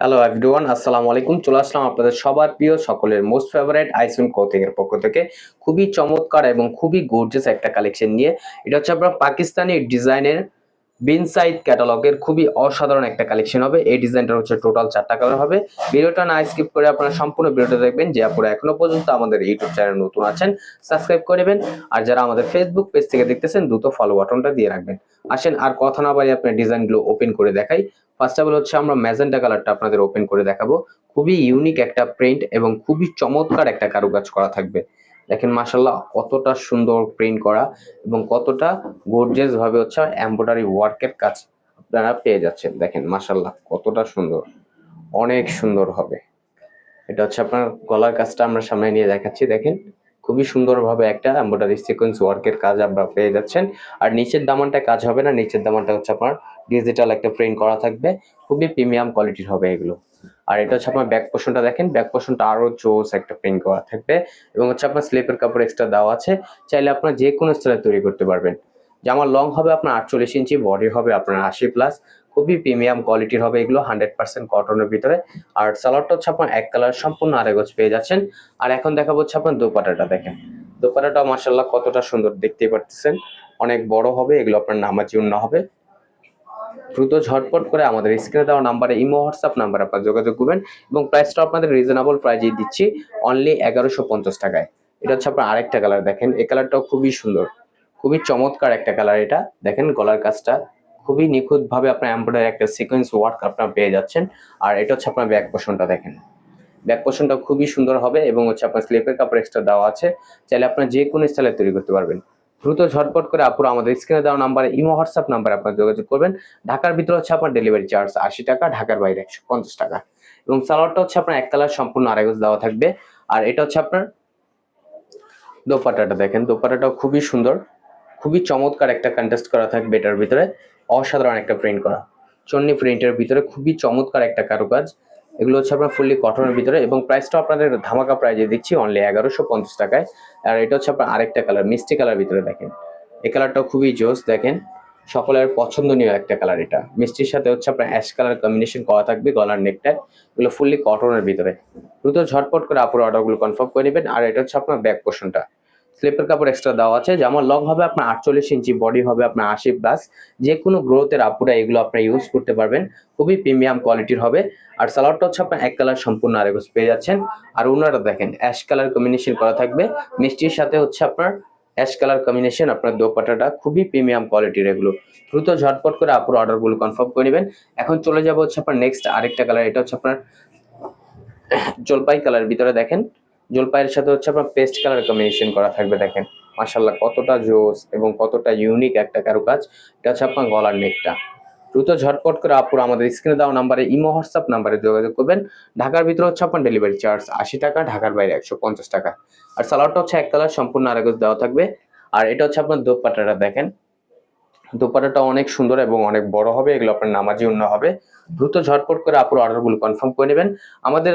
Hello everyone আসসালামু আলাইকুম চলে আসলাম আপনাদের সবার প্রিয় সকলের মোস্ট ফেভারিট আইসুন কোথিং এর পক্ষ থেকে। খুবই চমৎকার এবং খুবই গর্জিয়াস একটা কালেকশন নিয়ে। এটা হচ্ছে আপনার পাকিস্তানি ডিজাইনের বিন সাইড ক্যাটালগের খুবই অসাধারণ একটা কালেকশন হবে। এই ডিজাইনটা হচ্ছে টোটাল চারটা কালার হবে। ভিডিওটা না স্কিপ করে আপনারা সম্পূর্ণ ভিডিওটা দেখবেন। যে আপনারা এখনও পর্যন্ত আমাদের ইউটিউব চ্যানেল নতুন আছেন সাবস্ক্রাইব করে নেবেন। আর যারা আমাদের ফেসবুক পেজ থেকে দেখতেছেন, দ্রুত ফলো বাটনটা দিয়ে রাখবেন। আসেন, আর কথা না বাড়ি আপনার ডিজাইনগুলো ওপেন করে দেখাই। ফার্স্ট অফ অল হচ্ছে আমরা ম্যাজেন্টা কালারটা আপনাদের ওপেন করে দেখাবো। খুবই ইউনিক একটা প্রিন্ট এবং খুবই চমৎকার একটা কারুকাজ করা থাকবে। দেখেন মাসাল্লাহ কতটা সুন্দর প্রিন্ট করা এবং কতটা গর্জিয়াস ভাবে হচ্ছে এমব্রয়ডারি ওয়ার্কের কাজ আপনারা পেয়ে যাচ্ছেন। দেখেন মাসাল্লাহ কতটা সুন্দর, অনেক সুন্দর হবে। এটা হচ্ছে আপনার গলার কাজটা আমরা সামনে নিয়ে দেখাচ্ছি, দেখেন। খুবই সুন্দরভাবে একটা এমব্রয়ডারি সিকোয়েন্স ওয়ার্কের কাজ আপনারা পেয়ে যাচ্ছেন। আর নিচের দামানটা কাজ হবে না, নিচের দামানটা হচ্ছে আপনার ডিজিটাল একটা প্রিন্ট করা থাকবে। খুবই প্রিমিয়াম কোয়ালিটির হবে এগুলো। আর এটা হচ্ছে আপনার ব্যাক পোর্শনটা দেখেন ব্যাক পোর্শনটা আরও জোস একটা প্রিন্ট করা থাকবে এবং হচ্ছে আপনার স্লিপের কাপড় এক্সট্রা দেওয়া আছে। চাইলে আপনার যে কোনো স্টাইলে তৈরি করতে পারবেন। জামার লং হবে আপনার আটচল্লিশ ইঞ্চি বডি হবে আপনার আশি প্লাস খুবই প্রিমিয়াম কোয়ালিটির হবে এগুলো হান্ড্রেড পার্সেন্ট কটনের ভিতরে। আর সালোয়ারটা হচ্ছে আপনার এক কালার সম্পূর্ণ আরেগজ পেয়ে যাচ্ছেন। আর এখন দেখাবো হচ্ছে আপনার দোপাটাটা দেখেন। দোপাটাটা মাসাল্লাহ কতটা সুন্দর দেখতেই পারতেছেন। অনেক বড় হবে, এগুলো আপনার নামাজি উন্না হবে। দ্রুত ঝটপট করে আমাদের স্ক্রিনে দেওয়া নাম্বারে ইমো হোয়াটসঅ্যাপ নাম্বারে আপনার যোগাযোগ করবেন এবং প্রাইসটা আপনাদের রিজনেবল প্রাইজে দিচ্ছি অনলি এগারোশো পঞ্চাশ টাকায়। এটা হচ্ছে আপনার আরেকটা কালার দেখেন, এই কালারটাও খুবই সুন্দর, খুবই চমৎকার একটা কালার এটা। দেখেন গলার কাজটা খুবই নিখুঁতভাবে আপনার এমব্রয়ডারি একটা সিকোয়েন্স ওয়ার্ক আপনার পেয়ে যাচ্ছেন। আর এটা হচ্ছে আপনার ব্যাক পোষণটা দেখেন। ব্যাক পোষণটা খুবই সুন্দর হবে এবং হচ্ছে আপনার স্লিপের কাপড় এক্সট্রা দেওয়া আছে। চাইলে আপনার যে কোনো স্টাইলে তৈরি করতে পারবেন। দ্রুত ঝটপট করে আপুরা আমাদের স্ক্রিনে দেওয়া নাম্বারে ইমো হোয়াটসঅ্যাপ নাম্বারে আপনার যোগাযোগ করবেন। ঢাকার ভিতরে হচ্ছে আপনার ডেলিভারি চার্জ আশি টাকা, ঢাকার বাইরে একশো পঞ্চাশ টাকা। এবং সালোয়ারটা হচ্ছে আপনার এক কালার সম্পূর্ণ আড়াইগজ দেওয়া থাকবে। আর এটা হচ্ছে আপনার দোপাটাটা দেখেন দোপাটাটাও খুবই সুন্দর, খুবই চমৎকার একটা কন্টেস্ট করা থাকবে এটার ভিতরে। অসাধারণ একটা প্রিন্ট করা। চন্নি প্রিন্টের ভিতরে খুবই চমৎকার একটা কারুকাজ। এগুলো হচ্ছে আপনার ফুললি কটনের ভিতরে এবং প্রাইসটা আপনাদের ধামাকা প্রাইজে দিচ্ছি অনলি এগারোশো পঞ্চাশ টাকায়। আর এটা হচ্ছে আপনার আরেকটা কালার মিষ্টি কালার ভিতরে দেখেন। এই কালারটাও খুবই জোস দেখেন। সকলের পছন্দনীয় একটা কালার এটা। মিষ্টির সাথে হচ্ছে আপনার অ্যাশ কালার কম্বিনেশন করা থাকবে গলার নেকটা এগুলো ফুললি কটনের ভিতরে। দ্রুত ঝটপট করে আপুর অর্ডারগুলো কনফার্ম করে নেবেন। আর এটা হচ্ছে আপনার ব্যাক পোর্শনটা স্লিপের কাপড় এক্সট্রা দেওয়া আছে। যেমন লং হবে, আপনার আটচল্লিশ ইঞ্চি বডি হবে আপনার আশি প্লাস যে কোনো গ্রোথের আপুরা এগুলো আপনার ইউজ করতে পারবেন। খুবই প্রিমিয়াম কোয়ালিটির হবে। আর সালোয়ারটা হচ্ছে আপনার এক কালার সম্পূর্ণ আরেগজ পেয়ে যাচ্ছেন। আর ওনারা দেখেন অ্যাশ কালার কম্বিনেশন করা থাকবে। মিষ্টির সাথে হচ্ছে আপনার অ্যাশ কালার কম্বিনেশন আপনার দোপাটাটা খুবই প্রিমিয়াম কোয়ালিটির এগুলো। দ্রুত ঝটপট করে আপুর অর্ডারগুলো কনফার্ম করে নেবেন। এখন চলে যাব হচ্ছে আপনার নেক্সট আরেকটা কালার এটা হচ্ছে আপনার জলপাই কালার ভিতরে দেখেন। জলপাইয়ের সাথে হচ্ছে আপনার পেস্ট কালার কম্বিনেশন করা থাকবে, দেখেন। মাসাল্লাহ কতটা জোস এবং কতটা ইউনিক একটা কারুকাজ। এটা হচ্ছে আপনার গলার নেকটা। দ্রুত ঝটপট করে আপুর আমাদের স্ক্রিনে দেওয়া নাম্বারে, ইমো, হোয়াটসঅ্যাপ নাম্বারে যোগাযোগ করবেন। ঢাকার ভিতরে হচ্ছে আপনার ডেলিভারি চার্জ আশি টাকা, ঢাকার বাইরে একশো পঞ্চাশ টাকা। আর সালোয়ারটা হচ্ছে এক কালার সম্পূর্ণ আরেকজ দেওয়া থাকবে। আর এটা হচ্ছে আপনার দোপাটাটা দেখেন। দোপাটাটা অনেক সুন্দর এবং অনেক বড় হবে, এগুলো আপনার নামাজি অন্য হবে। দ্রুত ঝটপট করে আপুর অর্ডারগুলো কনফার্ম করে নেবেন। আমাদের